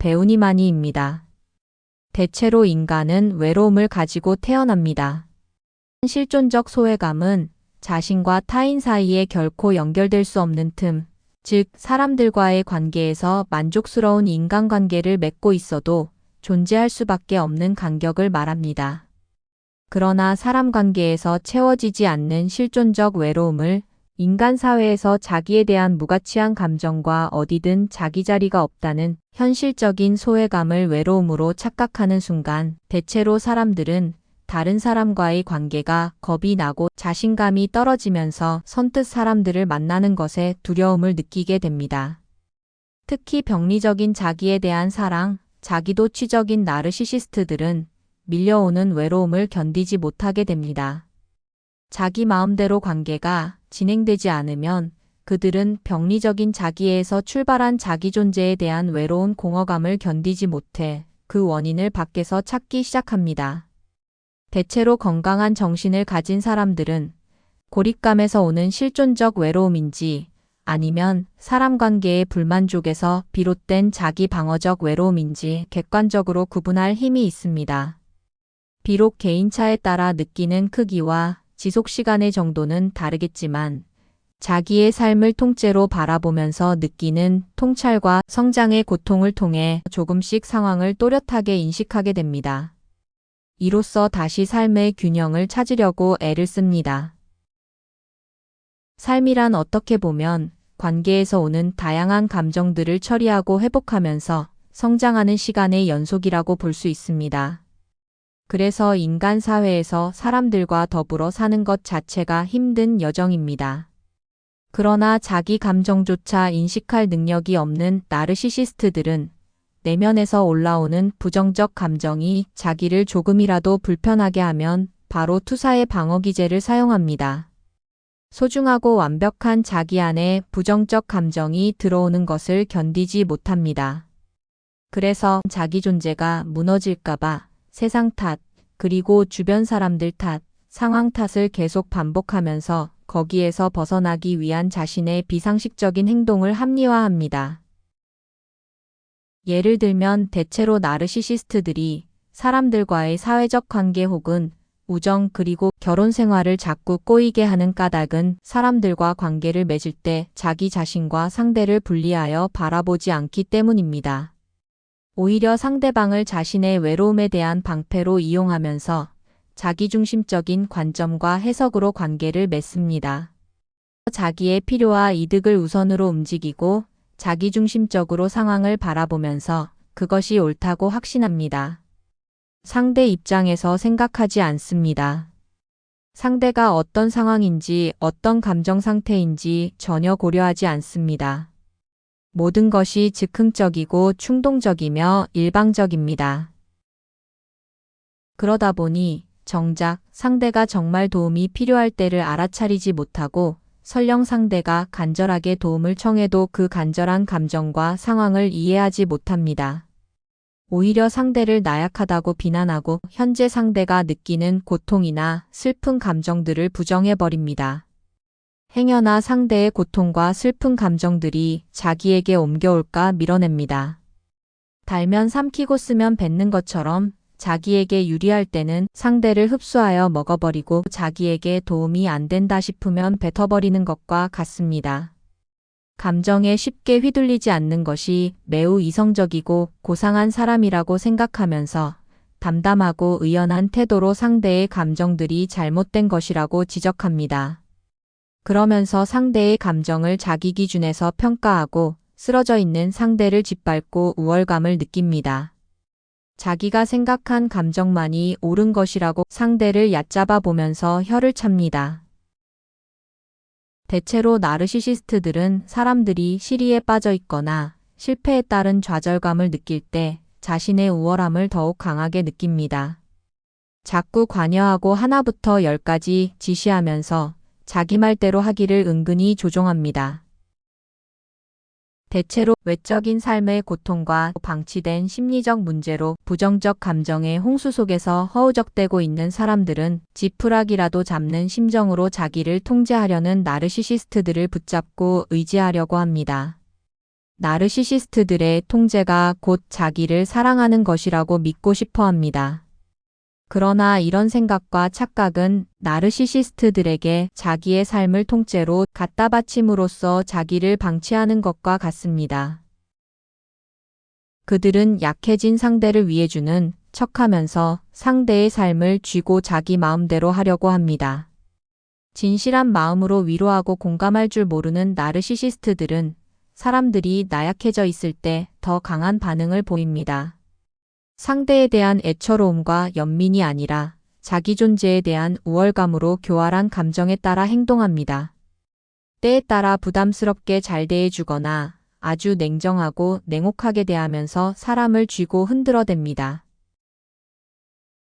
배우니마니입니다. 대체로 인간은 외로움을 가지고 태어납니다. 실존적 소외감은 자신과 타인 사이에 결코 연결될 수 없는 틈, 즉 사람들과의 관계에서 만족스러운 인간관계를 맺고 있어도 존재할 수밖에 없는 간격을 말합니다. 그러나 사람 관계에서 채워지지 않는 실존적 외로움을 인간 사회에서 자기에 대한 무가치한 감정과 어디든 자기 자리가 없다는 현실적인 소외감을 외로움으로 착각하는 순간 대체로 사람들은 다른 사람과의 관계가 겁이 나고 자신감이 떨어지면서 선뜻 사람들을 만나는 것에 두려움을 느끼게 됩니다. 특히 병리적인 자기에 대한 사랑, 자기도취적인 나르시시스트들은 밀려오는 외로움을 견디지 못하게 됩니다. 자기 마음대로 관계가 진행되지 않으면 그들은 병리적인 자기에서 출발한 자기 존재에 대한 외로운 공허감을 견디지 못해 그 원인을 밖에서 찾기 시작합니다. 대체로 건강한 정신을 가진 사람들은 고립감에서 오는 실존적 외로움인지 아니면 사람 관계의 불만족에서 비롯된 자기 방어적 외로움인지 객관적으로 구분할 힘이 있습니다. 비록 개인차에 따라 느끼는 크기와 지속 시간의 정도는 다르겠지만 자기의 삶을 통째로 바라보면서 느끼는 통찰과 성장의 고통을 통해 조금씩 상황을 또렷하게 인식하게 됩니다. 이로써 다시 삶의 균형을 찾으려고 애를 씁니다. 삶이란 어떻게 보면 관계에서 오는 다양한 감정들을 처리하고 회복하면서 성장하는 시간의 연속이라고 볼 수 있습니다. 그래서 인간 사회에서 사람들과 더불어 사는 것 자체가 힘든 여정입니다. 그러나 자기 감정조차 인식할 능력이 없는 나르시시스트들은 내면에서 올라오는 부정적 감정이 자기를 조금이라도 불편하게 하면 바로 투사의 방어기제를 사용합니다. 소중하고 완벽한 자기 안에 부정적 감정이 들어오는 것을 견디지 못합니다. 그래서 자기 존재가 무너질까봐 세상 탓, 그리고 주변 사람들 탓, 상황 탓을 계속 반복하면서 거기에서 벗어나기 위한 자신의 비상식적인 행동을 합리화합니다. 예를 들면 대체로 나르시시스트들이 사람들과의 사회적 관계 혹은 우정 그리고 결혼 생활을 자꾸 꼬이게 하는 까닭은 사람들과 관계를 맺을 때 자기 자신과 상대를 분리하여 바라보지 않기 때문입니다. 오히려 상대방을 자신의 외로움에 대한 방패로 이용하면서 자기중심적인 관점과 해석으로 관계를 맺습니다. 자기의 필요와 이득을 우선으로 움직이고 자기중심적으로 상황을 바라보면서 그것이 옳다고 확신합니다. 상대 입장에서 생각하지 않습니다. 상대가 어떤 상황인지 어떤 감정 상태인지 전혀 고려하지 않습니다. 모든 것이 즉흥적이고 충동적이며 일방적입니다. 그러다 보니 정작 상대가 정말 도움이 필요할 때를 알아차리지 못하고 설령 상대가 간절하게 도움을 청해도 그 간절한 감정과 상황을 이해하지 못합니다. 오히려 상대를 나약하다고 비난하고 현재 상대가 느끼는 고통이나 슬픈 감정들을 부정해버립니다. 행여나 상대의 고통과 슬픈 감정들이 자기에게 옮겨올까 밀어냅니다. 달면 삼키고 쓰면 뱉는 것처럼 자기에게 유리할 때는 상대를 흡수하여 먹어버리고 자기에게 도움이 안 된다 싶으면 뱉어버리는 것과 같습니다. 감정에 쉽게 휘둘리지 않는 것이 매우 이성적이고 고상한 사람이라고 생각하면서 담담하고 의연한 태도로 상대의 감정들이 잘못된 것이라고 지적합니다. 그러면서 상대의 감정을 자기 기준에서 평가하고 쓰러져 있는 상대를 짓밟고 우월감을 느낍니다. 자기가 생각한 감정만이 옳은 것이라고 상대를 얕잡아 보면서 혀를 찹니다. 대체로 나르시시스트들은 사람들이 시리에 빠져 있거나 실패에 따른 좌절감을 느낄 때 자신의 우월함을 더욱 강하게 느낍니다. 자꾸 관여하고 하나부터 열까지 지시하면서 자기 말대로 하기를 은근히 조종합니다. 대체로 외적인 삶의 고통과 방치된 심리적 문제로 부정적 감정의 홍수 속에서 허우적대고 있는 사람들은 지푸라기라도 잡는 심정으로 자기를 통제하려는 나르시시스트들을 붙잡고 의지하려고 합니다. 나르시시스트들의 통제가 곧 자기를 사랑하는 것이라고 믿고 싶어 합니다. 그러나 이런 생각과 착각은 나르시시스트들에게 자기의 삶을 통째로 갖다 바침으로써 자기를 방치하는 것과 같습니다. 그들은 약해진 상대를 위해주는 척하면서 상대의 삶을 쥐고 자기 마음대로 하려고 합니다. 진실한 마음으로 위로하고 공감할 줄 모르는 나르시시스트들은 사람들이 나약해져 있을 때 더 강한 반응을 보입니다. 상대에 대한 애처로움과 연민이 아니라 자기 존재에 대한 우월감으로 교활한 감정에 따라 행동합니다. 때에 따라 부담스럽게 잘 대해주거나 아주 냉정하고 냉혹하게 대하면서 사람을 쥐고 흔들어댑니다.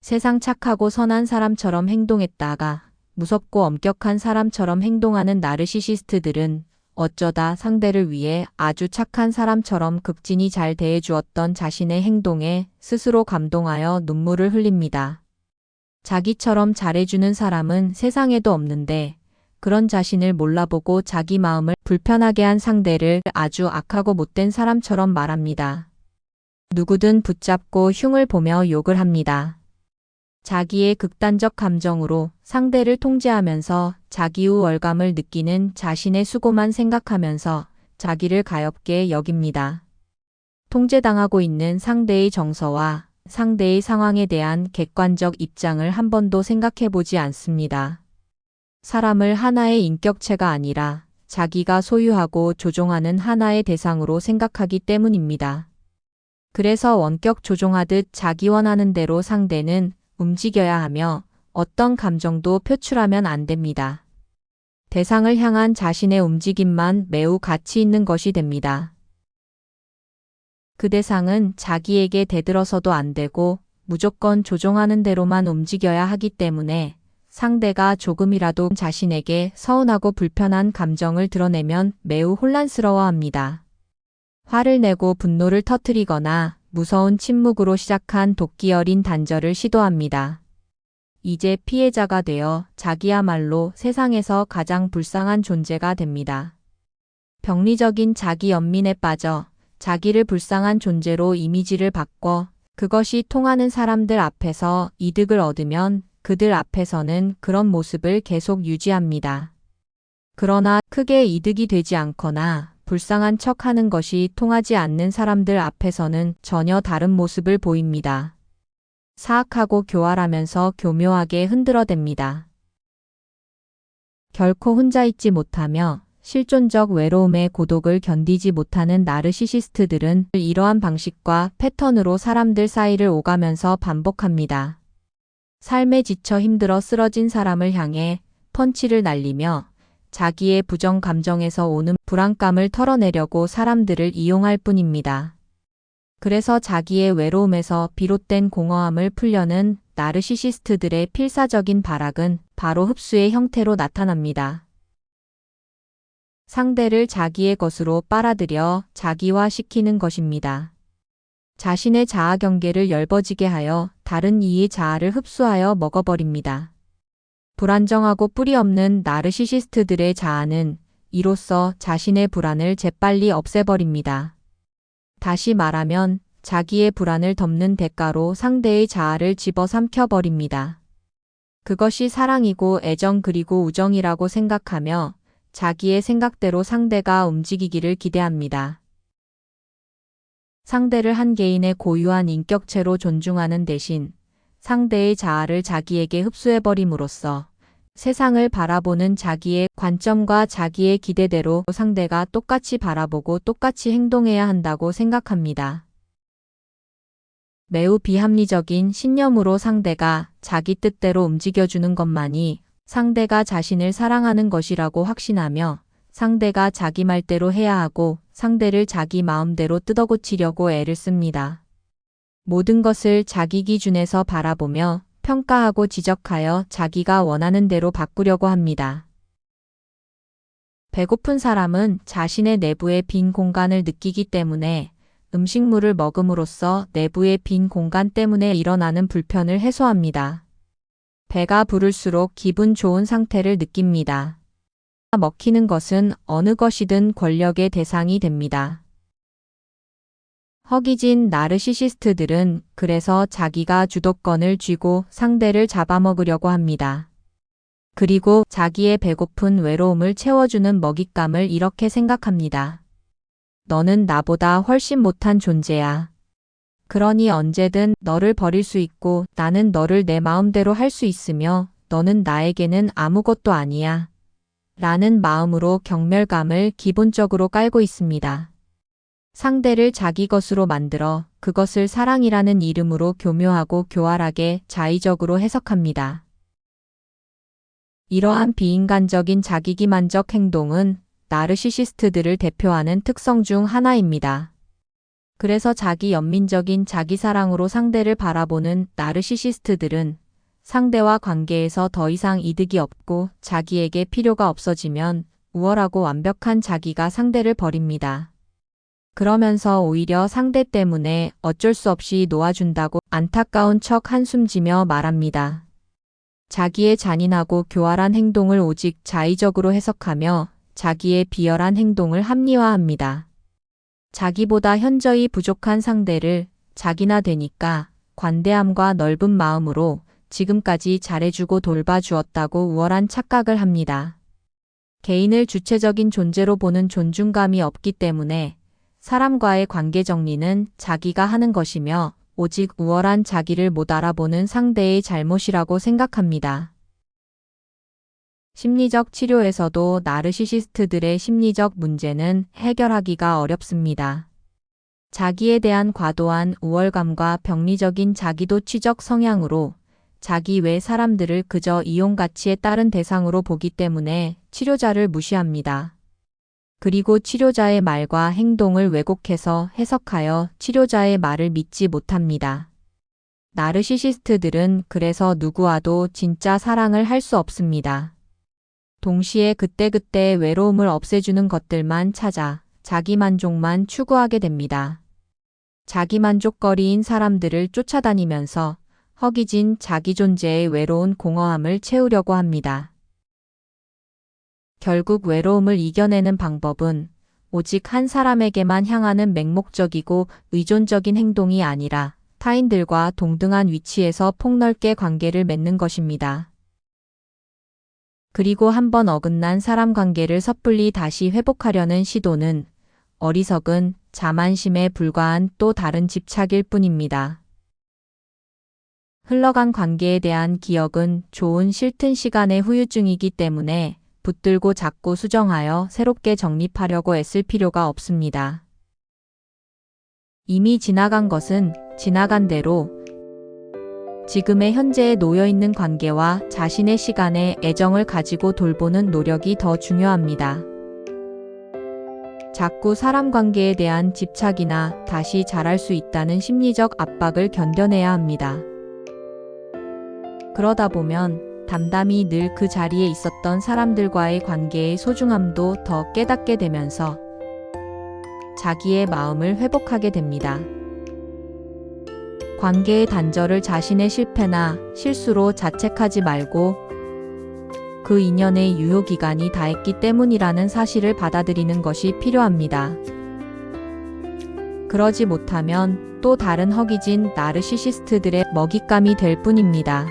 세상 착하고 선한 사람처럼 행동했다가 무섭고 엄격한 사람처럼 행동하는 나르시시스트들은 어쩌다 상대를 위해 아주 착한 사람처럼 극진히 잘 대해주었던 자신의 행동에 스스로 감동하여 눈물을 흘립니다. 자기처럼 잘해주는 사람은 세상에도 없는데 그런 자신을 몰라보고 자기 마음을 불편하게 한 상대를 아주 악하고 못된 사람처럼 말합니다. 누구든 붙잡고 흉을 보며 욕을 합니다. 자기의 극단적 감정으로 상대를 통제하면서 자기 후 월감을 느끼는 자신의 수고만 생각하면서 자기를 가엽게 여깁니다. 통제당하고 있는 상대의 정서와 상대의 상황에 대한 객관적 입장을 한 번도 생각해 보지 않습니다. 사람을 하나의 인격체가 아니라 자기가 소유하고 조종하는 하나의 대상으로 생각하기 때문입니다. 그래서 원격 조종하듯 자기 원하는 대로 상대는 움직여야 하며 어떤 감정도 표출하면 안 됩니다. 대상을 향한 자신의 움직임만 매우 가치 있는 것이 됩니다. 그 대상은 자기에게 대들어서도 안 되고 무조건 조종하는 대로만 움직여야 하기 때문에 상대가 조금이라도 자신에게 서운하고 불편한 감정을 드러내면 매우 혼란스러워합니다. 화를 내고 분노를 터뜨리거나 무서운 침묵으로 시작한 도끼 어린 단절을 시도합니다. 이제 피해자가 되어 자기야말로 세상에서 가장 불쌍한 존재가 됩니다. 병리적인 자기 연민에 빠져 자기를 불쌍한 존재로 이미지를 바꿔 그것이 통하는 사람들 앞에서 이득을 얻으면 그들 앞에서는 그런 모습을 계속 유지합니다. 그러나 크게 이득이 되지 않거나 불쌍한 척 하는 것이 통하지 않는 사람들 앞에서는 전혀 다른 모습을 보입니다. 사악하고 교활하면서 교묘하게 흔들어댑니다. 결코 혼자 있지 못하며 실존적 외로움의 고독을 견디지 못하는 나르시시스트들은 이러한 방식과 패턴으로 사람들 사이를 오가면서 반복합니다. 삶에 지쳐 힘들어 쓰러진 사람을 향해 펀치를 날리며 자기의 부정 감정에서 오는 불안감을 털어내려고 사람들을 이용할 뿐입니다. 그래서 자기의 외로움에서 비롯된 공허함을 풀려는 나르시시스트들의 필사적인 발악은 바로 흡수의 형태로 나타납니다. 상대를 자기의 것으로 빨아들여 자기화시키는 것입니다. 자신의 자아 경계를 엷어지게 하여 다른 이의 자아를 흡수하여 먹어버립니다. 불안정하고 뿌리 없는 나르시시스트들의 자아는 이로써 자신의 불안을 재빨리 없애버립니다. 다시 말하면 자기의 불안을 덮는 대가로 상대의 자아를 집어삼켜버립니다. 그것이 사랑이고 애정 그리고 우정이라고 생각하며 자기의 생각대로 상대가 움직이기를 기대합니다. 상대를 한 개인의 고유한 인격체로 존중하는 대신 상대의 자아를 자기에게 흡수해버림으로써 세상을 바라보는 자기의 관점과 자기의 기대대로 상대가 똑같이 바라보고 똑같이 행동해야 한다고 생각합니다. 매우 비합리적인 신념으로 상대가 자기 뜻대로 움직여주는 것만이 상대가 자신을 사랑하는 것이라고 확신하며 상대가 자기 말대로 해야 하고 상대를 자기 마음대로 뜯어고치려고 애를 씁니다. 모든 것을 자기 기준에서 바라보며 평가하고 지적하여 자기가 원하는 대로 바꾸려고 합니다. 배고픈 사람은 자신의 내부의 빈 공간을 느끼기 때문에 음식물을 먹음으로써 내부의 빈 공간 때문에 일어나는 불편을 해소합니다. 배가 부를수록 기분 좋은 상태를 느낍니다. 먹히는 것은 어느 것이든 권력의 대상이 됩니다. 허기진 나르시시스트들은 그래서 자기가 주도권을 쥐고 상대를 잡아먹으려고 합니다. 그리고 자기의 배고픈 외로움을 채워주는 먹잇감을 이렇게 생각합니다. 너는 나보다 훨씬 못한 존재야. 그러니 언제든 너를 버릴 수 있고 나는 너를 내 마음대로 할 수 있으며 너는 나에게는 아무것도 아니야. 라는 마음으로 경멸감을 기본적으로 깔고 있습니다. 상대를 자기 것으로 만들어 그것을 사랑이라는 이름으로 교묘하고 교활하게 자의적으로 해석합니다. 이러한 비인간적인 자기기만적 행동은 나르시시스트들을 대표하는 특성 중 하나입니다. 그래서 자기 연민적인 자기 사랑으로 상대를 바라보는 나르시시스트들은 상대와 관계에서 더 이상 이득이 없고 자기에게 필요가 없어지면 우월하고 완벽한 자기가 상대를 버립니다. 그러면서 오히려 상대 때문에 어쩔 수 없이 놓아준다고 안타까운 척 한숨 지며 말합니다. 자기의 잔인하고 교활한 행동을 오직 자의적으로 해석하며 자기의 비열한 행동을 합리화합니다. 자기보다 현저히 부족한 상대를 자기나 되니까 관대함과 넓은 마음으로 지금까지 잘해주고 돌봐주었다고 우월한 착각을 합니다. 개인을 주체적인 존재로 보는 존중감이 없기 때문에 사람과의 관계 정리는 자기가 하는 것이며 오직 우월한 자기를 못 알아보는 상대의 잘못이라고 생각합니다. 심리적 치료에서도 나르시시스트들의 심리적 문제는 해결하기가 어렵습니다. 자기에 대한 과도한 우월감과 병리적인 자기도 취적 성향으로 자기 외 사람들을 그저 이용 가치에 따른 대상으로 보기 때문에 치료자를 무시합니다. 그리고 치료자의 말과 행동을 왜곡해서 해석하여 치료자의 말을 믿지 못합니다. 나르시시스트들은 그래서 누구와도 진짜 사랑을 할 수 없습니다. 동시에 그때그때 외로움을 없애주는 것들만 찾아 자기 만족만 추구하게 됩니다. 자기 만족거리인 사람들을 쫓아다니면서 허기진 자기 존재의 외로운 공허함을 채우려고 합니다. 결국 외로움을 이겨내는 방법은 오직 한 사람에게만 향하는 맹목적이고 의존적인 행동이 아니라 타인들과 동등한 위치에서 폭넓게 관계를 맺는 것입니다. 그리고 한번 어긋난 사람 관계를 섣불리 다시 회복하려는 시도는 어리석은 자만심에 불과한 또 다른 집착일 뿐입니다. 흘러간 관계에 대한 기억은 좋은 싫든 시간의 후유증이기 때문에 붙들고 자꾸 수정하여 새롭게 정립하려고 애쓸 필요가 없습니다. 이미 지나간 것은 지나간 대로 지금의 현재에 놓여 있는 관계와 자신의 시간에 애정을 가지고 돌보는 노력이 더 중요합니다. 자꾸 사람 관계에 대한 집착이나 다시 잘할 수 있다는 심리적 압박을 견뎌내야 합니다. 그러다 보면 담담히 늘 그 자리에 있었던 사람들과의 관계의 소중함도 더 깨닫게 되면서 자기의 마음을 회복하게 됩니다. 관계의 단절을 자신의 실패나 실수로 자책하지 말고 그 인연의 유효기간이 다했기 때문이라는 사실을 받아들이는 것이 필요합니다. 그러지 못하면 또 다른 허기진 나르시시스트들의 먹잇감이 될 뿐입니다.